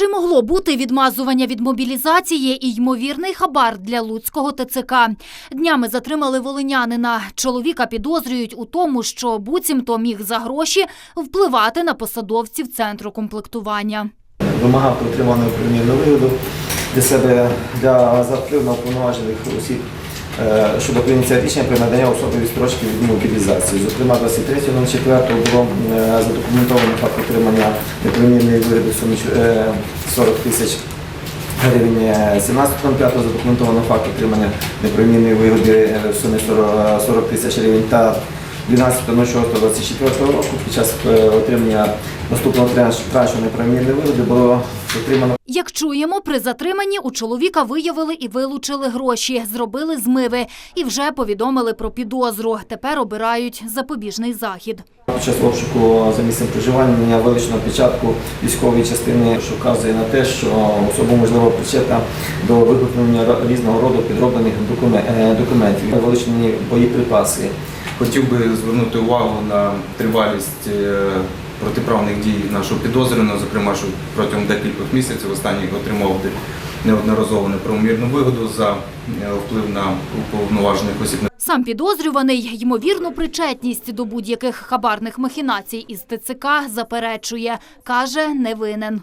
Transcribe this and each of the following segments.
Чи могло бути відмазування від мобілізації і ймовірний хабар для луцького ТЦК? Днями затримали волинянина. Чоловіка підозрюють у тому, що буцімто міг за гроші впливати на посадовців центру комплектування. вимагав отриманої примірну вигоду для себе для за вплив на уповноважених осіб щодо прийняття рішення про надання особи відстрочки від мобілізації. Зокрема, 23.04 було е, задокументовано факт отримання непримірної вигоди сумі е, 40 тисяч гривень. Е, 17.05 задокументовано факт отримання непримірної вигоди е, в сумі 40 40 тисяч гривень та 12.06.24 року під час е, отримання наступного транш- траншу непримірної вигоди було отримано Як чуємо, при затриманні у чоловіка виявили і вилучили гроші, зробили змиви і вже повідомили про підозру. Тепер обирають запобіжний захід. під час обшуку за місцем проживання вилучено печатку військової частини, що вказує на те, що особа можливо причетна до виготовлення різного роду підроблених е, документів. Вилучені боєприпаси. Хотів би звернути увагу на тривалість е, протиправних дій нашого підозрюваного, зокрема, що протягом декількох місяців останній отримав неодноразово неправомірну вигоду за е, вплив на уповноважених осіб Сам підозрюваний ймовірну причетність до будь-яких хабарних махінацій із ТЦК заперечує. Каже, не винен.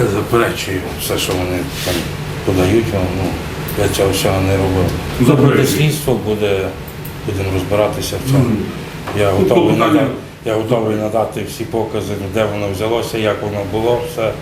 Я заперечую все, що вони там подають, ну, я цього всього не робив. Буде слідство, буде, будемо розбиратися в цьому. Я готовий, надати, я готовий надати всі покази, де воно взялося, як воно було, все,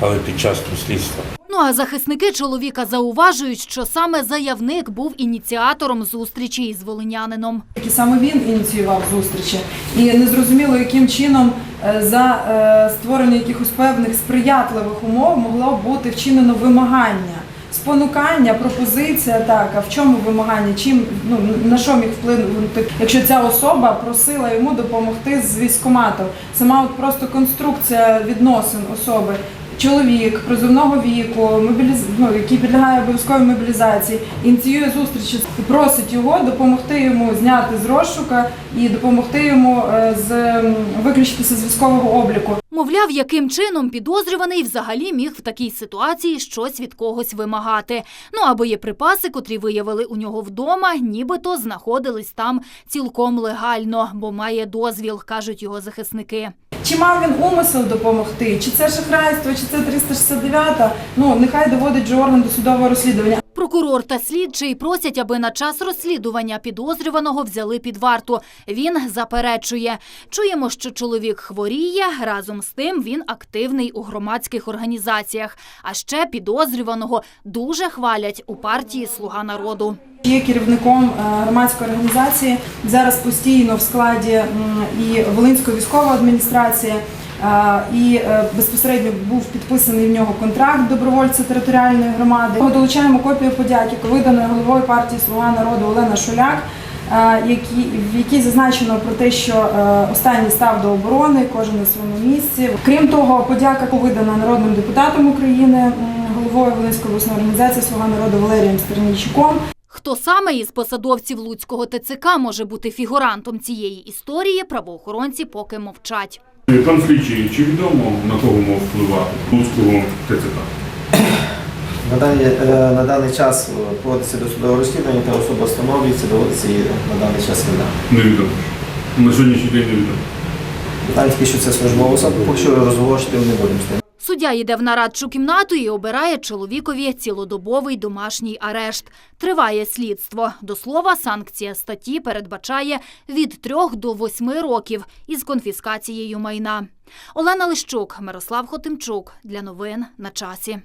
але під час слідства. Ну а захисники чоловіка зауважують, що саме заявник був ініціатором зустрічі із волинянином. І саме він ініціював зустрічі. І незрозуміло, яким чином е, за е, створення якихось певних сприятливих умов могло бути вчинено вимагання. Спонукання, пропозиція, так, а в чому вимагання? Чим ну на що міг вплинути, якщо ця особа просила йому допомогти з військоматом? Сама от просто конструкція відносин особи. Чоловік призовного віку, мобіліз... ну, який підлягає обов'язковій мобілізації, ініціює зустрічі просить його допомогти йому зняти з розшука і допомогти йому е, з виключитися з військового обліку. Мовляв, яким чином підозрюваний взагалі міг в такій ситуації щось від когось вимагати. Ну а боєприпаси, котрі виявили у нього вдома, нібито знаходились там цілком легально, бо має дозвіл, кажуть його захисники. Чи мав він умисел допомогти, чи це шахрайство, чи це 369, ну нехай доводить же орган до судового розслідування. Прокурор та слідчий просять, аби на час розслідування підозрюваного взяли під варту. Він заперечує. Чуємо, що чоловік хворіє. Разом з тим він активний у громадських організаціях. А ще підозрюваного дуже хвалять у партії Слуга народу. Є керівником е, громадської організації зараз постійно в складі і Волинської військової адміністрації. е, І е, безпосередньо був підписаний в нього контракт добровольця територіальної громади. Ми долучаємо копію подяки виданої головою партії Слуга народу Олена Шуляк, в якій зазначено про те, що останній став до оборони, кожен на своєму місці. Крім того, подяка видана народним депутатом України, головою Волинської обласної організації Слуга народу Валерієм Стернійчуком. Хто саме із посадовців Луцького ТЦК може бути фігурантом цієї історії, правоохоронці поки мовчать. Пан слідчий, чи відомо на кого мав впливати Луцького ТЦК? на даний, е, на даний час проводиться досудове розслідування та особа встановлюється, доводиться її на даний час вина. Невідомо. На сьогоднішній день невідомо. Питання тільки, що це службова особа, поки що розголошувати не будемо з ним. Суддя йде в нарадчу кімнату і обирає чоловікові цілодобовий домашній арешт. Триває слідство. До слова, санкція статті передбачає від трьох до восьми років із конфіскацією майна. Олена Лищук, Мирослав Хотимчук. Для новин на часі.